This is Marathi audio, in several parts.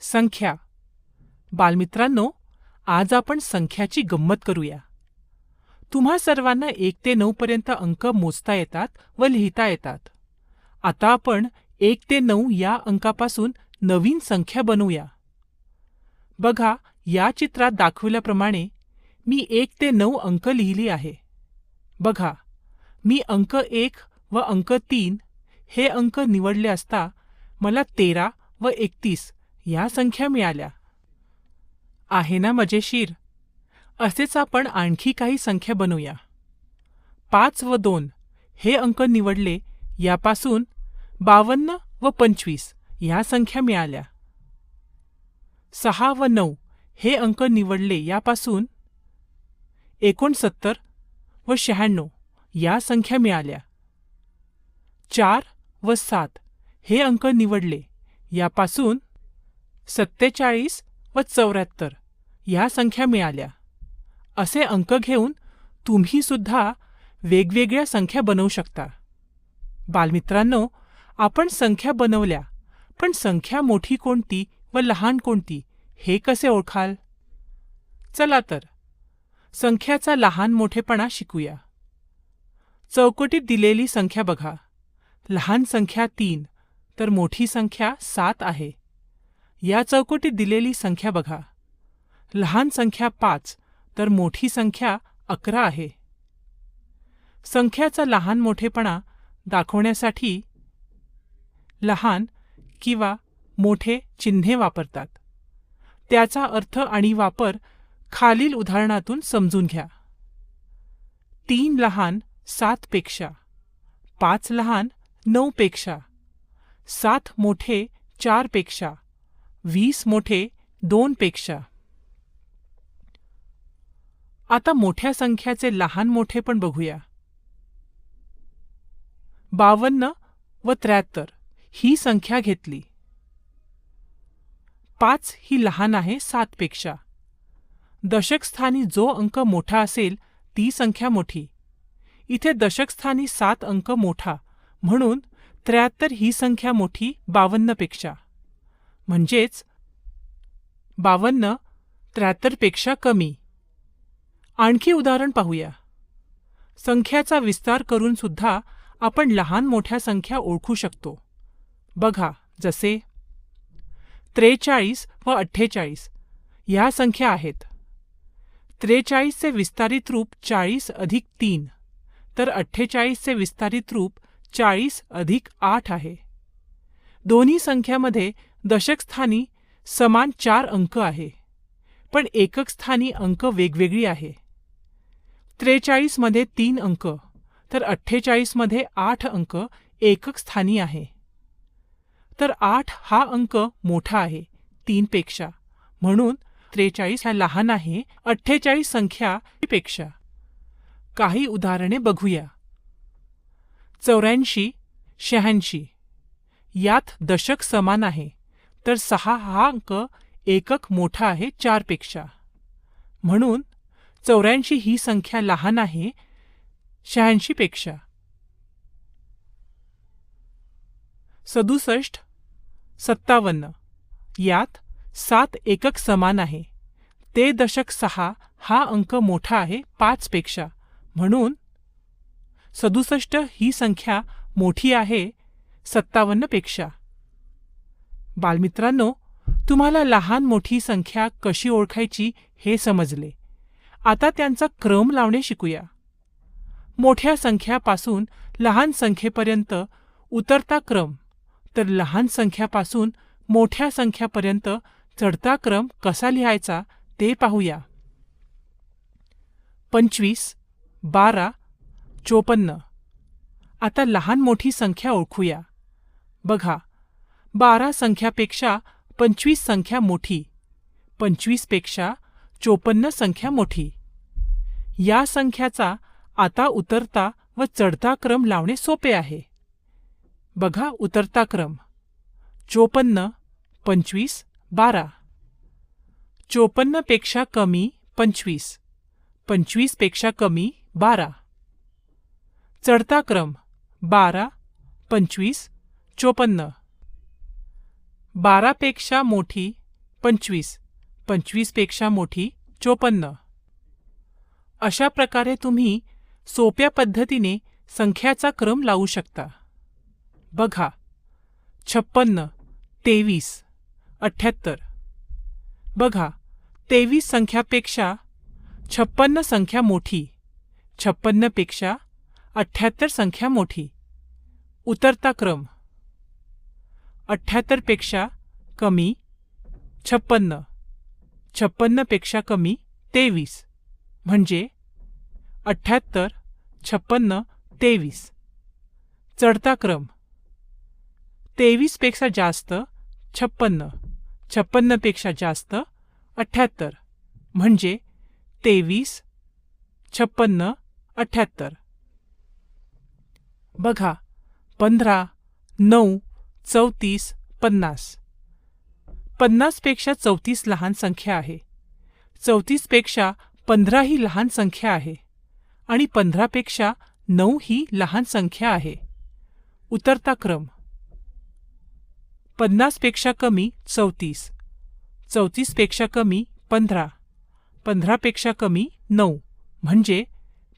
संख्या. बालमित्रांनो आज आपण संख्याची गंमत करूया. तुम्हा सर्वांना एक ते नऊपर्यंत अंक मोजता येतात व लिहिता येतात. आता आपण एक ते नऊ या अंकापासून नवीन संख्या बनवूया. बघा या चित्रात दाखवल्याप्रमाणे मी एक ते नऊ अंक लिहिली आहे. बघा मी अंक एक व अंक तीन हे अंक निवडले असता मला तेरा व एकतीस या संख्या मिळाल्या. आहे ना मजेशीर? असेच आपण आणखी काही संख्या बनवूया. पाच व दोन हे अंक निवडले यापासून बावन्न व पंचवीस या संख्या मिळाल्या. सहा व नऊ हे अंक निवडले यापासून एकोणसत्तर व शहाण्णव या संख्या मिळाल्या. चार व सात हे अंक निवडले यापासून सत्तेचाळीस व चौऱ्याहत्तर. या संख्या मिळाल्या. असे अंक घेऊन तुम्ही सुद्धा वेगवेगळ्या संख्या बनवू शकता. बालमित्रांनो आपण संख्या बनवल्या पण संख्या मोठी कोणती व लहान कोणती हे कसे ओळखाल? चला तर संख्याचा लहान मोठेपणा शिकूया. चौकटीत दिलेली संख्या बघा. लहान संख्या तीन तर मोठी संख्या सात आहे. या चौकटीत दिलेली संख्या बघा. लहान संख्या पाच तर मोठी संख्या अकरा आहे. संख्याचा लहान मोठेपणा दाखवण्यासाठी लहान किंवा मोठे चिन्हे वापरतात. त्याचा अर्थ आणि वापर खालील उदाहरणातून समजून घ्या. तीन लहान सातपेक्षा पाच लहान नऊपेक्षा सात मोठे चारपेक्षा वीस मोठे दोनपेक्षा आता मोठ्या संख्याचे लहान मोठे पण बघूया. बावन्न व त्र्याहत्तर ही संख्या घेतली. पाच ही लहान आहे सातपेक्षा दशकस्थानी जो अंक मोठा असेल ती संख्या मोठी. इथे दशकस्थानी सात अंक मोठा म्हणून त्र्याहत्तर ही संख्या मोठी बावन्नपेक्षा म्हणजेच बावन्न त्र्याहत्तरपेक्षा कमी. आणखी उदाहरण पाहूया. संख्याचा विस्तार करून सुद्धा आपण लहान मोठ्या संख्या ओळखू शकतो. बघा जसे त्रेचाळीस व अठ्ठेचाळीस ह्या संख्या आहेत. त्रेचाळीसचे विस्तारित रूप चाळीस अधिक तीन तर अठ्ठेचाळीसचे विस्तारित रूप चाळीस अधिक आठ आहे. दोन्ही संख्यामध्ये दशकस्थानी समान चार अंक आहे पण एकक स्थानी अंक वेगवेगळी आहे. त्रेचाळीसमध्ये तीन अंक तर अठ्ठेचाळीसमध्ये आठ अंक एकक स्थानी आहे. तर आठ हा अंक मोठा आहे तीनपेक्षा म्हणून त्रेचाळीस हा लहान आहे अठ्ठेचाळीस संख्या पेक्षा काही उदाहरणे बघूया. चौऱ्याऐंशी शहाऐंशी यात दशक समान आहे. तर सहा हा अंक एकक मोठा आहे चारपेक्षा. म्हणून चौऱ्याऐंशी ही संख्या लहान आहे शहाऐंशीपेक्षा. सदुसष्ट सत्तावन्न यात सात एकक समान आहे. ते दशक सहा हा अंक मोठा आहे पाचपेक्षा. म्हणून सदुसष्ट ही संख्या मोठी आहे सत्तावन्नपेक्षा. बालमित्रांनो तुम्हाला लहान मोठी संख्या कशी ओळखायची हे समजले. आता त्यांचा क्रम लावणे शिकूया. मोठ्या संख्यापासून लहान संख्येपर्यंत उतरता क्रम तर लहान संख्यापासून मोठ्या संख्यापर्यंत चढता क्रम कसा लिहायचा ते पाहूया. पंचवीस बारा चोपन्न. आता लहान मोठी संख्या ओळखूया. बघा बारा संख्यापेक्षा पंचवीस संख्या मोठी पंचवीसपेक्षा चोपन्न संख्या मोठी. या संख्याचा आता उतरता व चढता क्रम लावणे सोपे आहे. बघा उतरता क्रम. चोपन्न पंचवीस बारा. चोपन्नपेक्षा कमी पंचवीस. पंचवीसपेक्षा कमी बारा. चढता क्रम. बारा पंचवीस चोपन्न. बारापेक्षा मोठी पंचवीस पंचवीसपेक्षा मोठी चोपन्न. अशा प्रकारे तुम्ही सोप्या पद्धतीने संख्याचा क्रम लावू शकता. बघा छप्पन्न तेवीस अठ्ठ्याहत्तर बघा तेवीस संख्यापेक्षा छप्पन्न संख्या मोठी छप्पन्नपेक्षा अठ्ठ्याहत्तर संख्या मोठी. उतरता क्रम. अठ्ठ्याहत्तरपेक्षा कमी छप्पन्न छप्पन्नपेक्षा कमी तेवीस. म्हणजे अठ्ठ्याहत्तर छप्पन्न तेवीस. चढता क्रम. तेवीसपेक्षा जास्त छप्पन्न. छप्पन्नपेक्षा जास्त अठ्ठ्याहत्तर म्हणजे तेवीस छप्पन्न अठ्ठ्याहत्तर बघा पंधरा नऊ चौतीस पन्नास. पन्नासपेक्षा चौतीस लहान संख्या आहे. चौतीसपेक्षा पंधरा ही लहान संख्या आहे. आणि पंधरापेक्षा नऊ ही लहान संख्या आहे. उतरता क्रम. पन्नासपेक्षा कमी चौतीस. चौतीसपेक्षा कमी पंधरा. पंधरापेक्षा कमी नऊ. म्हणजे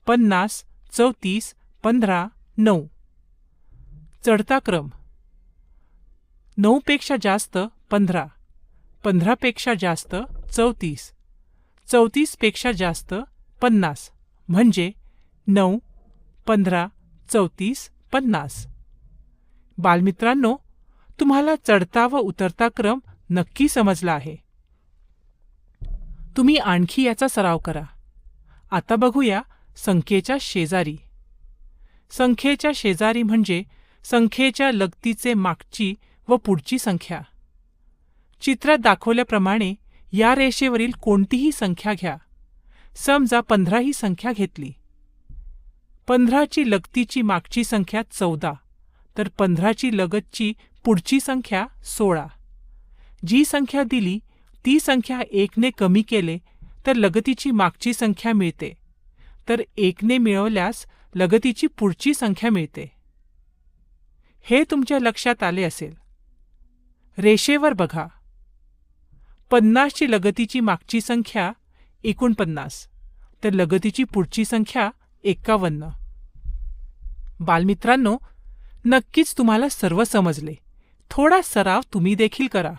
पन्नास चौतीस पंधरा नऊ. चढता क्रम. नऊपेक्षा जास्त पंधरा. पंधरापेक्षा जास्त चौतीस. चौतीसपेक्षा जास्त पन्नास. म्हणजे नऊ पंधरा चौतीस पन्नास. बालमित्रांनो तुम्हाला चढता व उतरता क्रम नक्की समजला आहे. तुम्ही आणखी याचा सराव करा. आता बघूया संख्येच्या शेजारी. संख्येच्या शेजारी म्हणजे संख्येच्या लगतीचे मागची व पुढची संख्या. चित्रात दाखवल्याप्रमाणे या रेषेवरील कोणतीही संख्या घ्या. समजा पंधरा ही संख्या घेतली. पंधराची लगतीची मागची संख्या चौदा. तर पंधराची लगतची पुढची संख्या सोळा. जी संख्या दिली ती संख्या एकने कमी केले तर लगतीची मागची संख्या मिळते. तर एकने मिळवल्यास लगतीची पुढची संख्या मिळते. हे तुमच्या लक्षात आले असेल. रेषेवर बघा. पन्नासची लगतीची मागची संख्या एकोणपन्नास. तर लगतीची पुढची संख्या एक्कावन्न बालमित्रांनो नक्कीच तुम्हाला सर्व समजले. थोडा सराव तुम्ही देखील करा.